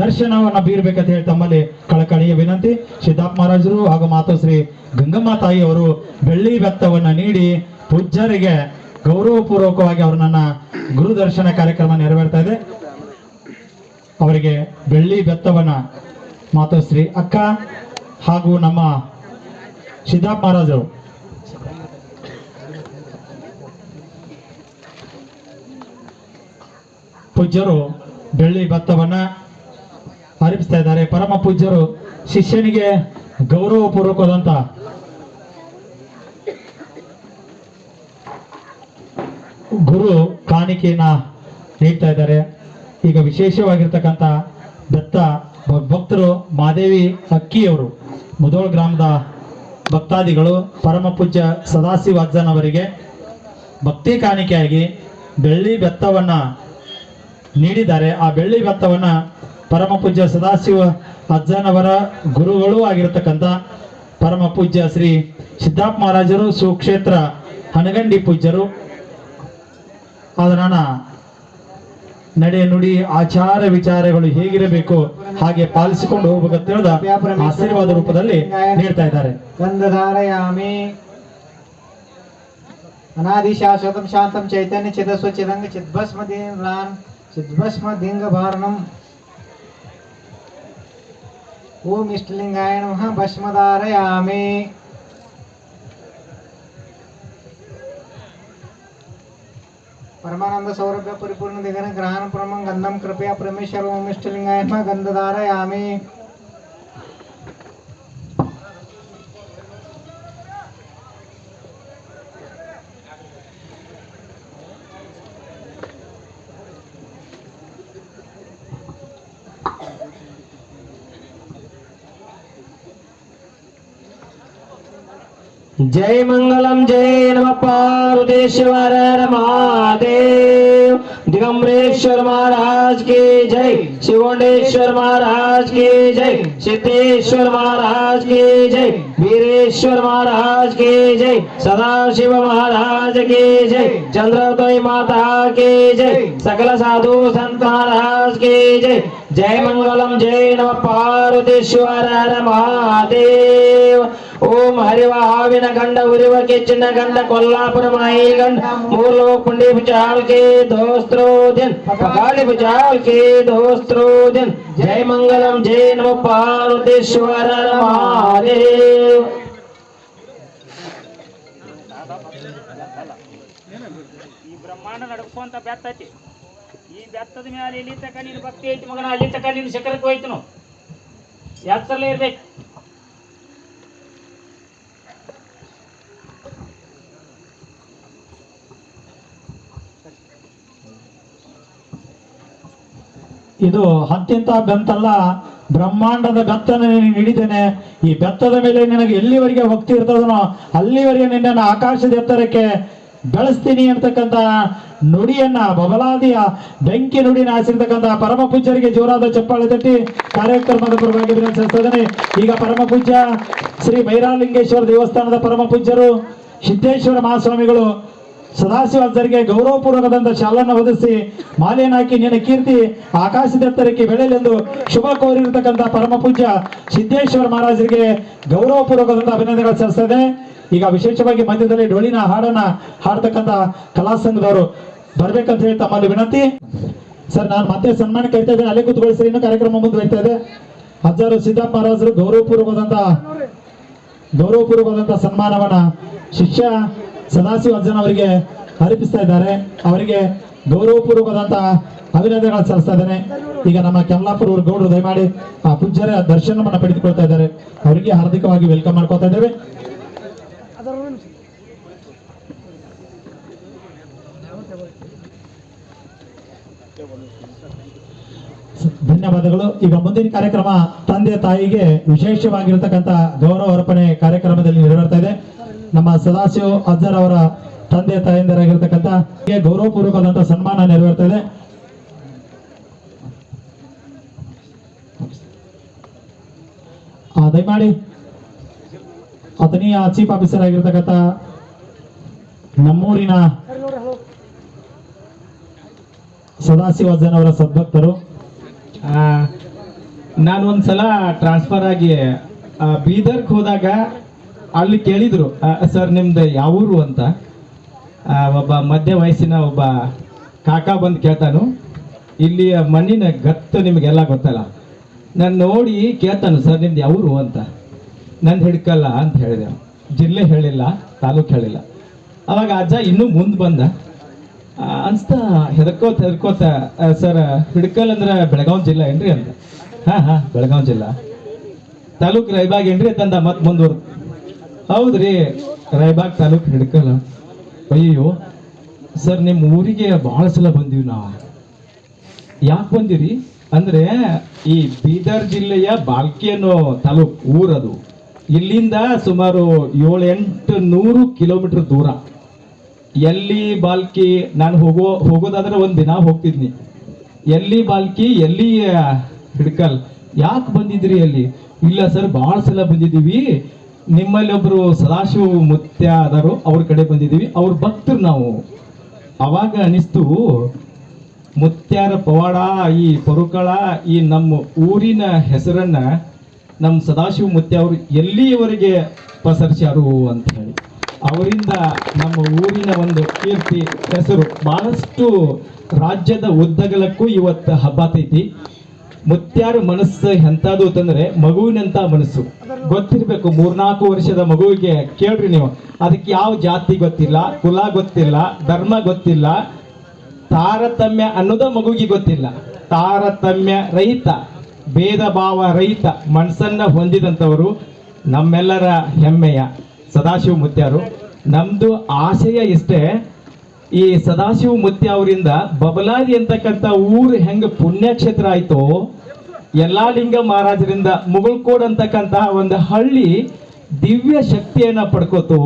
ದರ್ಶನವನ್ನ ಬೀರ್ಬೇಕಂತ ಹೇಳಿ ತಮ್ಮಲ್ಲಿ ಕಳಕಳಿಯ ವಿನಂತಿ. ಸಿದ್ದಾಪ್ ಮಹಾರಾಜರು ಹಾಗೂ ಮಾತೋಶ್ರೀ ಗಂಗಮ್ಮ ತಾಯಿ ಅವರು ಬೆಳ್ಳಿ ಬೆತ್ತವನ್ನ ನೀಡಿ ಪೂಜ್ಯರಿಗೆ ಗೌರವಪೂರ್ವಕವಾಗಿ ಅವರು ನನ್ನ ಗುರು ದರ್ಶನ ಕಾರ್ಯಕ್ರಮ ನೆರವೇರ್ತಾ ಇದೆ. ಅವರಿಗೆ ಬೆಳ್ಳಿ ಬೆತ್ತವನ್ನ ಮಾತೋಶ್ರೀ ಅಕ್ಕ ಹಾಗೂ ನಮ್ಮ ಸಿದ್ದಾಪ್ ಮಹಾರಾಜರು. ಪೂಜ್ಯರು ಬೆಳ್ಳಿ ಭತ್ತವನ್ನ ಅರ್ಪಿಸ್ತಾ ಇದ್ದಾರೆ. ಪರಮ ಪೂಜ್ಯರು ಶಿಷ್ಯನಿಗೆ ಗೌರವಪೂರ್ವಕವಾದಂತ ಗುರು ಕಾಣಿಕೆಯನ್ನ ನೀಡ್ತಾ ಇದ್ದಾರೆ. ಈಗ ವಿಶೇಷವಾಗಿರ್ತಕ್ಕಂಥ ದತ್ತ ಭಕ್ತರು ಮಾದೇವಿ ಅಕ್ಕಿಯವರು ಮುದೋಳ್ ಗ್ರಾಮದ ಭಕ್ತಾದಿಗಳು, ಪರಮ ಪೂಜ್ಯ ಸದಾಶಿವ ಅಜ್ಜನವರಿಗೆ ಭಕ್ತಿ ಕಾಣಿಕೆಯಾಗಿ ಬೆಳ್ಳಿ ಬೆತ್ತವನ್ನ ನೀಡಿದ್ದಾರೆ. ಆ ಬೆಳ್ಳಿ ಭತ್ತವನ್ನ ಪರಮ ಪೂಜ್ಯ ಸದಾಶಿವ ಅಜ್ಜನವರ ಗುರುಗಳೂ ಆಗಿರತಕ್ಕಂಥ ಪರಮ ಪೂಜ್ಯ ಶ್ರೀ ಸಿದ್ದಾಪ್ ಮಹಾರಾಜರು, ಸುಕ್ಷೇತ್ರ ಹನಗಂಡಿ ಪೂಜ್ಯರು. ಅದನ್ನ ನಡೆ ನುಡಿ ಆಚಾರ ವಿಚಾರಗಳು ಹೇಗಿರಬೇಕು, ಹಾಗೆ ಪಾಲಿಸಿಕೊಂಡು ಹೋಗಬೇಕಂತ ಆಶೀರ್ವಾದ ರೂಪದಲ್ಲಿ ನೀಡ್ತಾ ಇದ್ದಾರೆ. ಅನಾದಿ ಶಾಶ್ವತಂ ಶಾಂತಂ ಚೈತನ್ಯ ಚಿದಸ್ವ ಚಿದಂಗ ಚಿದ್ಭಸ್ಮ ದೀನ್ ಚಿದ್ಭಸ್ಮ ದಿಂಗ ಭಾರಣಂ ओम इष्टलिंगाय नम भस्मदारयामे परमानंद सौरभ्य परिपूर्ण दिगन ग्रहण परम गंधम कृपया परमेश्वर ओम इष्टलिंगाय नम गंधदारयामे जय मंगलम, जय नम, पार्वतीश्वर महादेव। दिगंबरेश्वर महाराज के जय, शिवंडेश्वर महाराज के जय, सिद्धेश्वर महाराज के जय, वीरेश्वर महाराज के जय, सदाशिव महाराज के जय, चंद्रोदय माता के जय, सकल साधु संत महाराज के जय। जय मंगलम, जय नम, पार्वतीश्वर महादेव। ಓಂ ಹರಿವ ಹಾವಿನ ಗಂಡ ಉರಿವ ಕೆಚ್ಚಿನ ಗಂಡ ಕೊಲ್ಲಾಪುರ ಮಾಯಿ ಗಂಡ ಮೂರ್ಲೋ ಪುಂಡಿ ಬುಚಾಳ್ಕೆ ದೋಸ್ತ್ರೋದಿನ್ ಪಗಾಳಿ ಬುಚಾಳ್ಕೆ ದೋಸ್ತ್ರೋದಿನ್ ಜಯ ಮಂಗಲಂ ಜಯ ನಮ ಪಾರ್ವತೇಶ್ವರ ಮಹಾದೇವ್ ಈ ಬ್ರಹ್ಮಾಂಡ ನಡ್ಕೊಂತ ಬೆತ್ತ ಐತಿ ಈ ಬೆತ್ತದ ಮೇಲೆ ಇಲ್ಲಿ ತಕ ನಿನ್ನ ಭಕ್ತಿ ಐತಿ ಮಗನ ಅಲ್ಲಿ ತಕ ನಿನ್ನ ಶಿಖರಕ್ಕೆ ಹೋಯ್ತನು ಎತ್ತರಲ್ಲೇ ಇರ್ಬೇಕು ಇದು ಅತ್ಯಂತ ಬೆಂತಲ್ಲ, ಬ್ರಹ್ಮಾಂಡದ ಬೆತ್ತನ ನೀನು ಹಿಡಿದೇನೆ. ಈ ಬೆತ್ತದ ಮೇಲೆ ನಿನಗೆ ಎಲ್ಲಿವರೆಗೆ ಭಕ್ತಿ ಇರ್ತದನೋ ಅಲ್ಲಿವರೆಗೆ ನಿನ್ನನ್ನು ಆಕಾಶದ ಎತ್ತರಕ್ಕೆ ಬೆಳೆಸ್ತೀನಿ ಅಂತಕ್ಕಂಥ ನುಡಿಯನ್ನ, ಬಬಲಾದಿಯ ಬೆಂಕಿ ನುಡಿನ ಆಸಿರ್ತಕ್ಕಂಥ ಪರಮ ಪೂಜ್ಯರಿಗೆ ಜೋರಾದ ಚಪ್ಪಾಳೆ ತಟ್ಟಿ ಕಾರ್ಯಕ್ರಮದ ಪರವಾಗಿ ವಿನಂತಿಸುತ್ತಿದ್ದೇನೆ ಈಗ ಪರಮ ಪೂಜ್ಯ ಶ್ರೀ ಭೈರಾಲಿಂಗೇಶ್ವರ ದೇವಸ್ಥಾನದ ಪರಮ ಪೂಜ್ಯರು, ಸಿದ್ದೇಶ್ವರ ಮಹಾಸ್ವಾಮಿಗಳು ಸದಾಶಿವಾಚಾರ್ಯರಿಗೆ ಗೌರವಪೂರ್ವಕದಂತ ಶಾಲನ್ನು ಒದಿಸಿ ಮಾಲೆಯನ್ನಾಕಿ ನಿನ್ನ ಕೀರ್ತಿ ಆಕಾಶದತ್ತರಕ್ಕೆ ಬೆಳೆಯಲೆಂದು ಶುಭ ಕೋರಿರ್ತಕ್ಕಂಥ ಪರಮ ಪೂಜ್ಯ ಸಿದ್ದೇಶ್ವರ ಮಹಾರಾಜರಿಗೆ ಗೌರವಪೂರ್ವಕದಂತ ಅಭಿನಂದನೆಗಳು ಸಲ್ಲಿಸ್ತದೆ ಈಗ ವಿಶೇಷವಾಗಿ ಮಧ್ಯದಲ್ಲಿ ಡೋಳಿನ ಹಾಡನ್ನ ಹಾಡ್ತಕ್ಕಂಥ ಕಲಾ ಸಂಘದವರು ಬರ್ಬೇಕಂತ ಹೇಳಿ ತಮ್ಮಲ್ಲಿ ವಿನಂತಿ. ಸರ್, ನಾನು ಮತ್ತೆ ಸನ್ಮಾನ ಕರಿತಾ ಇದ್ದೇನೆ. ಅಲ್ಲೇ ಕೂತ್ಕೊಳಿಸಿ ಇನ್ನು ಕಾರ್ಯಕ್ರಮ ಮುಂದುವರಿತಾ ಇದೆ. ಹಜಾರು ಸಿದ್ದಪ್ಪ ಮಹಾರಾಜರು ಗೌರವಪೂರ್ವಕದಂತ ಗೌರವಪೂರ್ವಕದಂತ ಸನ್ಮಾನವನ್ನ ಶಿಷ್ಯ ಸದಾಶಿವ ಅರ್ಜುನ್ ಅವರಿಗೆ ಅರ್ಪಿಸ್ತಾ ಇದ್ದಾರೆ. ಅವರಿಗೆ ಗೌರವಪೂರ್ವಕವಾದಂತಹ ಅಭಿನಂದನೆಗಳನ್ನು ಸಲ್ಲಿಸ್ತಾ ಇದ್ದೇನೆ. ಈಗ ನಮ್ಮ ಕೆಮ್ಲಾಪುರ ಗೌಡರು ದಯಮಾಡಿ ಆ ಪೂಜ್ಯರ ದರ್ಶನವನ್ನ ಪಡೆದುಕೊಳ್ತಾ ಇದ್ದಾರೆ. ಅವರಿಗೆ ಹಾರ್ದಿಕವಾಗಿ ವೆಲ್ಕಮ್ ಮಾಡ್ಕೊತಾ ಇದ್ದೇವೆ. ಧನ್ಯವಾದಗಳು. ಈಗ ಮುಂದಿನ ಕಾರ್ಯಕ್ರಮ ತಂದೆ ತಾಯಿಗೆ ವಿಶೇಷವಾಗಿರತಕ್ಕಂತ ಗೌರವ ಅರ್ಪಣೆ ಕಾರ್ಯಕ್ರಮದಲ್ಲಿ ನೆರವೇರ್ತಾ ಇದೆ. ನಮ್ಮ ಸದಾಶಿವ ಅಜ್ಜರ್ ಅವರ ತಂದೆ ತಾಯಂದಿರಾಗಿರ್ತಕ್ಕಂಥ ಗೌರವಪೂರ್ವಕವಾದಂತಹ ಸನ್ಮಾನ ನೆರವೇರ್ತಾ ಇದೆ. ದಯಮಾಡಿ ಅತನಿಯ ಚೀಫ್ ಆಫೀಸರ್ ಆಗಿರ್ತಕ್ಕಂಥ ನಮ್ಮೂರಿನ ಸದಾಶಿವ ಅಜ್ಜನವರ ಸದ್ಭಕ್ತರು. ಆ, ನಾನು ಒಂದ್ಸಲ ಟ್ರಾನ್ಸ್ಫರ್ ಆಗಿ ಬೀದರ್ಗೆ ಹೋದಾಗ ಅಲ್ಲಿ ಕೇಳಿದ್ರು ಸರ್, ನಿಮ್ದು ಯಾವೂರು ಅಂತ? ಒಬ್ಬ ಮಧ್ಯ ವಯಸ್ಸಿನ ಒಬ್ಬ ಕಾಕ ಬಂದು ಕೇಳ್ತಾನು, ಇಲ್ಲಿಯ ಮಣ್ಣಿನ ಗತ್ತು ನಿಮಗೆಲ್ಲ ಗೊತ್ತಲ್ಲ. ನಾನು ನೋಡಿ ಕೇಳ್ತಾನು, ಸರ್, ನಿಮ್ದು ಯಾವೂರು ಅಂತ. ನಂದು ಹಿಡ್ಕಲ್ಲ ಅಂತ ಹೇಳಿದೆ ಜಿಲ್ಲೆ ಹೇಳಿಲ್ಲ, ತಾಲೂಕು ಹೇಳಿಲ್ಲ. ಅವಾಗ ಅಜ್ಜ ಇನ್ನೂ ಮುಂದೆ ಬಂದ. ಅನ್ಸ್ತ ಹೆದರ್ಕೋತ ಹೆದರ್ಕೋತ ಸರ್, ಹಿಡ್ಕಲ್ ಅಂದ್ರೆ ಬೆಳಗಾವಿ ಜಿಲ್ಲಾ ಏನ್ರಿ ಅಂತ. ಹಾ ಹಾ, ಬೆಳಗಾವಿ ಜಿಲ್ಲಾ. ತಾಲೂಕ್ ರೈಬಾಗ್ ಏನ್ರಿ ತಂದ ಮತ್ತೆ ಮುಂದುವರ್ ಹೌದ್ರಿ, ರಾಯಬಾಗ್ ತಾಲೂಕ್ ಹಿಡ್ಕಲ್ಲ ಅಯ್ಯೋ ಸರ್ ನಿಮ್ಮ ಊರಿಗೆ ಬಹಳ ಸಲ ಬಂದೀವಿ ನಾವು. ಯಾಕೆ ಬಂದಿರಿ? ಅಂದ್ರೆ ಈ ಬೀದರ್ ಜಿಲ್ಲೆಯ ಬಾಲ್ಕಿ ಅನ್ನೋ ತಾಲೂಕ್ ಊರದು. ಇಲ್ಲಿಂದ ಸುಮಾರು ಏಳು ಎಂಟು ನೂರು ಕಿಲೋಮೀಟರ್ ದೂರ. ಎಲ್ಲಿ ಬಾಲ್ಕಿ, ನಾನು ಹೋಗೋ, ಹೋಗೋದಾದ್ರೆ ಒಂದು ದಿನ ಹೋಗ್ತಿದ್ನಿ. ಎಲ್ಲಿ ಬಾಲ್ಕಿ, ಎಲ್ಲಿ ಹಿಡ್ಕಲ್. ಯಾಕೆ ಬಂದಿದ್ರಿ ಅಲ್ಲಿ? ಇಲ್ಲ ಸರ್ ಭಾಳ ಸಲ ಬಂದಿದ್ದೀವಿ. ನಿಮ್ಮಲ್ಲಿ ಒಬ್ರು ಸದಾಶಿವ ಮುತ್ಯ ಅದಾರು ಅವ್ರ ಕಡೆ ಬಂದಿದ್ದೀವಿ. ಅವ್ರ ಭಕ್ತರು ನಾವು. ಅವಾಗ ಅನಿಸ್ತು, ಮುತ್ಯಾರ ಪವಾಡ, ಈ ಪರುಕಳ, ಈ ನಮ್ಮ ಊರಿನ ಹೆಸರನ್ನ ನಮ್ಮ ಸದಾಶಿವ ಮುತ್ಯ ಅವರು ಎಲ್ಲಿಯವರೆಗೆ ಪಸರಿಸ್ಯಾರು ಅಂತ ಹೇಳಿ. ಅವರಿಂದ ನಮ್ಮ ಊರಿನ ಒಂದು ಕೀರ್ತಿ, ಹೆಸರು, ಬಹಳಷ್ಟು ರಾಜ್ಯದ ಉದ್ದಗಲಕ್ಕೂ ಇವತ್ತು ಹಬ್ಬತೈತಿ ಮುತ್ಯಾರ ಮನಸ್ಸು ಎಂಥದ್ದು ಅಂತಂದ್ರೆ ಮಗುವಿನಂತ ಮನಸ್ಸು. ಗೊತ್ತಿರ್ಬೇಕು, ಮೂರ್ನಾಲ್ಕು ವರ್ಷದ ಮಗುವಿಗೆ ಕೇಳ್ರಿ ನೀವು. ಅದಕ್ಕೆ ಯಾವ ಜಾತಿ ಗೊತ್ತಿಲ್ಲ, ಕುಲ ಗೊತ್ತಿಲ್ಲ, ಧರ್ಮ ಗೊತ್ತಿಲ್ಲ, ತಾರತಮ್ಯ ಅನ್ನೋದ ಮಗುವಿಗೆ ಗೊತ್ತಿಲ್ಲ. ತಾರತಮ್ಯ ರಹಿತ, ಭೇದ ಭಾವ ರಹಿತ, ಮನಸ್ಸನ್ನ ಹೊಂದಿದಂಥವರು ನಮ್ಮೆಲ್ಲರ ಹೆಮ್ಮೆಯ ಸದಾಶಿವ ಮುತ್ಯಾರು. ನಮ್ದು ಆಶಯ ಇಷ್ಟೇ ಈ ಸದಾಶಿವ ಮುತ್ಯ ಅವರಿಂದ ಬಬಲಾದಿ ಅಂತಕ್ಕಂಥ ಊರು ಹೆಂಗ ಪುಣ್ಯಕ್ಷೇತ್ರ ಆಯ್ತೋ, ಯಲ್ಲಾಲಿಂಗ ಮಹಾರಾಜರಿಂದ ಮುಗಳ್ಕೋಡ್ ಅಂತಕ್ಕಂತಹ ಒಂದು ಹಳ್ಳಿ ದಿವ್ಯ ಶಕ್ತಿಯನ್ನ ಪಡ್ಕೋತು.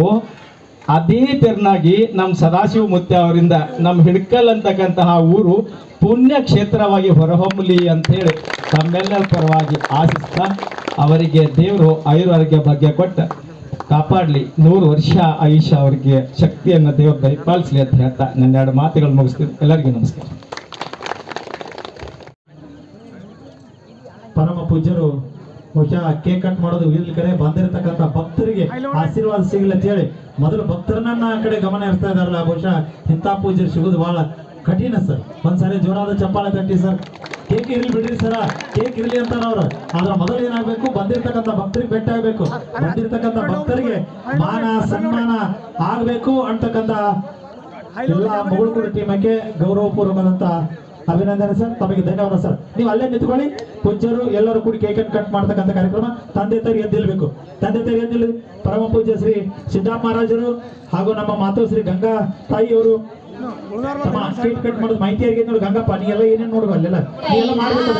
ಅದೇ ತೆರನಾಗಿ ನಮ್ಮ ಸದಾಶಿವ ಮುತ್ಯ ಅವರಿಂದ ನಮ್ಮ ಹಿಡ್ಕಲ್ ಅಂತಕ್ಕಂತಹ ಊರು ಪುಣ್ಯ ಕ್ಷೇತ್ರವಾಗಿ ಹೊರಹೊಮ್ಮಲಿ ಅಂತ ಹೇಳಿ ತಮ್ಮೆಲ್ಲರ ಪರವಾಗಿ ಆಶಿಸ್ತಾ ಅವರಿಗೆ ದೇವರು ಆಯುರ್ವೇದ ಭಾಗ್ಯ ಕೊಟ್ಟ. ಕಾಪಾಡ್ಲಿ. ನೂರು ವರ್ಷ ಆಯುಷ್ಯ ಅವರಿಗೆ ಶಕ್ತಿಯನ್ನ ದೇವರು ದಯಪಾಲಿಸ್ಲಿ ಅಂತ ಹೇಳ್ತಾ ನನ್ನ ಎರಡು ಮಾತುಗಳು ಮುಗಿಸ್ತೀನಿ. ಎಲ್ಲರಿಗೂ ನಮಸ್ಕಾರ. ಪರಮ ಪೂಜ್ಯರು ಬಹುಶಃ ಕೇಕ್ ಕಟ್ ಮಾಡೋದು ಇಲ್ಲಿ ಕಡೆ ಬಂದಿರತಕ್ಕಂತ ಭಕ್ತರಿಗೆ ಆಶೀರ್ವಾದ ಸಿಗಲಿ ಅಂತ ಹೇಳಿ ಮೊದಲು ಭಕ್ತರನ್ನ ಆ ಕಡೆ ಗಮನ ಹರಿಸ್ತಾ ಇದಾರಲ್ಲ ಬಹುಶಃ ಇಂಥ ಪೂಜ್ಯರು ಸಿಗೋದು ಬಹಳ ಕಠಿಣ ಸರ್. ಒಂದ್ಸಾರಿ ಜೋರಾದ ಚಪ್ಪಾಳೆ ತಟ್ಟಿ ಸರ್. ಕೇಕ್ ಇರ್ಲಿ ಬಿಡ್ರಿ ಸರ. ಕೇಕ್ ಇರ್ಲಿ ಅಂತಾರ ಅವ್ರು. ಆದ್ರೆ ಮೊದಲು ಏನಾಗ್ಬೇಕು? ಬಂದಿರ್ತಕ್ಕಂಥ ಭಕ್ತರಿಗೆ ಭೇಟಿ ಆಗ್ಬೇಕು. ಬಂದಿರ್ತಕ್ಕಂಥ ಭಕ್ತರಿಗೆ ಮಾನ, ಸನ್ಮಾನ ಆಗ್ಬೇಕು ಅಂತಕ್ಕಂಥ ಎಲ್ಲ ಮುಗುಳ್ಕುಡಿ ಟೀಮಕ್ಕೆ ಗೌರವಪೂರ್ವಕವಾದಂತ ಅಭಿನಂದನೆ ಸರ್. ತಮಗೆ ಧನ್ಯವಾದ ಸರ್. ನೀವು ಅಲ್ಲೇ ನಿಂತ್ಕೊಳ್ಳಿ. ಪೂಜ್ಯರು ಎಲ್ಲರೂ ಕೂಡಿ ಕೇಕ್ ಕಟ್ ಮಾಡ್ತಕ್ಕಂಥ ಕಾರ್ಯಕ್ರಮ ತಂದೆ ತಾಯಿ ಎದ್ದಿಲ್ಬೇಕು ತಂದೆ ತಾಯಿ ಎದ್ದಿಲ್ಲ ಪರಮ ಪೂಜ್ಯ ಶ್ರೀ ಸಿದ್ದಪ್ಪ ಮಹಾರಾಜರು ಹಾಗೂ ನಮ್ಮ ಮಾತು ಶ್ರೀ ಗಂಗಾ ತಾಯಿಯವರು ಕೇಕ್ ಕಟ್ ಮಾಡೋದು ಮಾಹಿತಿ ಆಗಿದೆ ನೋಡಿ. ಗಂಗಪ್ಪ ಏನೇನು ನೋಡುವ ಅಲ್ಲೆಲ್ಲ? ಮಾಡ್ಬೇಕು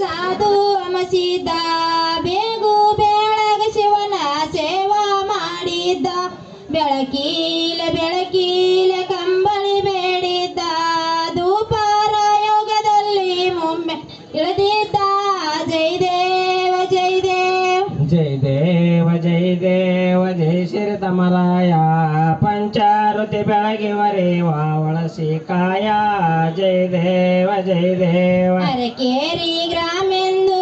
ಸಾಧು ಅಮಸಿದ್ದ ಬೇಗು ಬೆಳಗ ಶಿವನ ಸೇವಾ ಮಾಡಿದ್ದ ಬೆಳಕೀಲೆ ದೇವ ಜೈ ದೇವ ಜೈ ದೇವ ಜೈ ಶ್ರೀ ತಮರಾಯ ಪಂಚಾರುತಿ ಬೆಳಗಿವರೆ ವಾವಳಸಿ ಕಾಯ ಜೈ ದೇವ ಜೈ ದೇವ ಅರಕೇರಿ ಗ್ರಾಮೆಂದು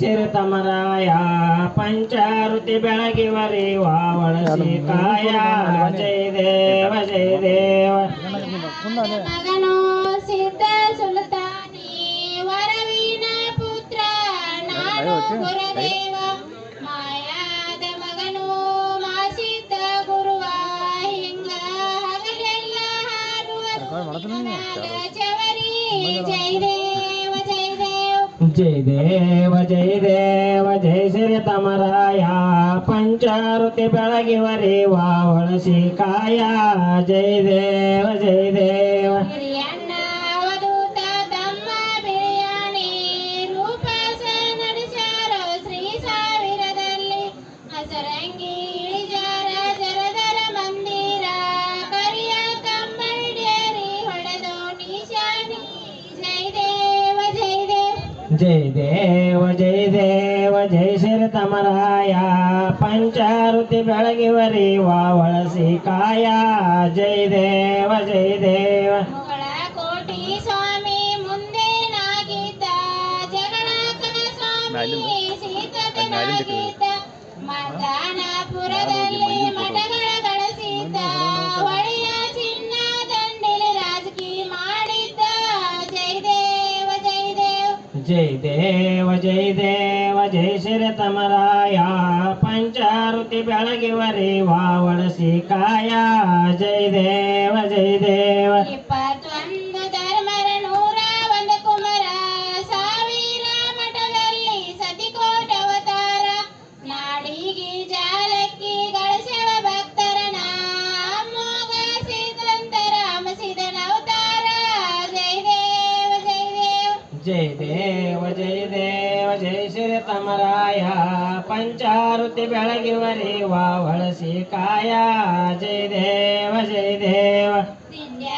ದೇವ ಜೈ ಶ್ರೀ ತಮರಾಯ ಪಂಚಾರುತಿ ಬೆಳಗಿವರೆ ವಾವಳಸಿ ಕಾಯ ಜೈ ದೇವ ಜೈ ದೇವ ಮಗನು ಸಿದ್ಧ ಸುಲ್ತಾನಿ ವರವಿನ ಪುತ್ರ ನಾನು ಗುರುದೇವ ಮಾಯಾದ ಮಗನು ಮಾಸಿದ್ದ ಗುರುವ ಹಿಂಗ ಹಗಲೆಲ್ಲ ಹಾರುವರು ಚವರಿ ಜೈ ದೇವ ಜೈ ದೇವ ಜೈ ದೇವ ಜೈ ದೇವ ಜೈ ಶ್ರೀ ತಮರಾಯ. ಪಂಚಾರುತಿ ಬೆಳಗಿವರೆ ವಾವಳಸಿ ಕಾಯ ಜೈ ದೇವ ಜೈ ದೇವ ಜೈ ದೇವ ಜೈ ದೇವ ಜೈ ಶ್ರೀ ತಮರಾಯ. ಪಂಚಾರುತಿ ಬೆಳಗಿವರಿ ವಾವಳಸಿ ಕಾಯ ಜೈ ದೇವ ಜೈ ದೇವ. ಕೋಟಿ ಸ್ವಾಮಿ ಮುಂದೆ ನಾಗಿದ್ದ. ಜಗಳಕ ಸ್ವಾಮಿ ಸೀತನಾಗಿದ್ದ ಮರ್ದಾನಪುರದಲ್ಲಿ ಮಠಗಳ ದೇವ ಜೈ ದೇವ ಜೈ ದೇವ ಜೈ ಶ್ರೀ ತಮರಾಯ ಪಂಚಾರುತಿ ಬೆಳಗಿವರಿ ವಾವಳಸಿ ಕಾಯ ಜೈ ದೇವ ಜೈ ದೇವ ದೇವ ಜೈ ದೇವ ಜೈ ದೇವ ಜೈ ಶ್ರೀ ತಮರಾಯ ಪಂಚಾರುತಿ ಬೆಳಗಿವರಿ ವಾವಳಸಿ ಕಾಯ ಜೈ ದೇವ ಜೈ ದೇವ ಸಿದ್ಧಾಗಿನ ತರಳ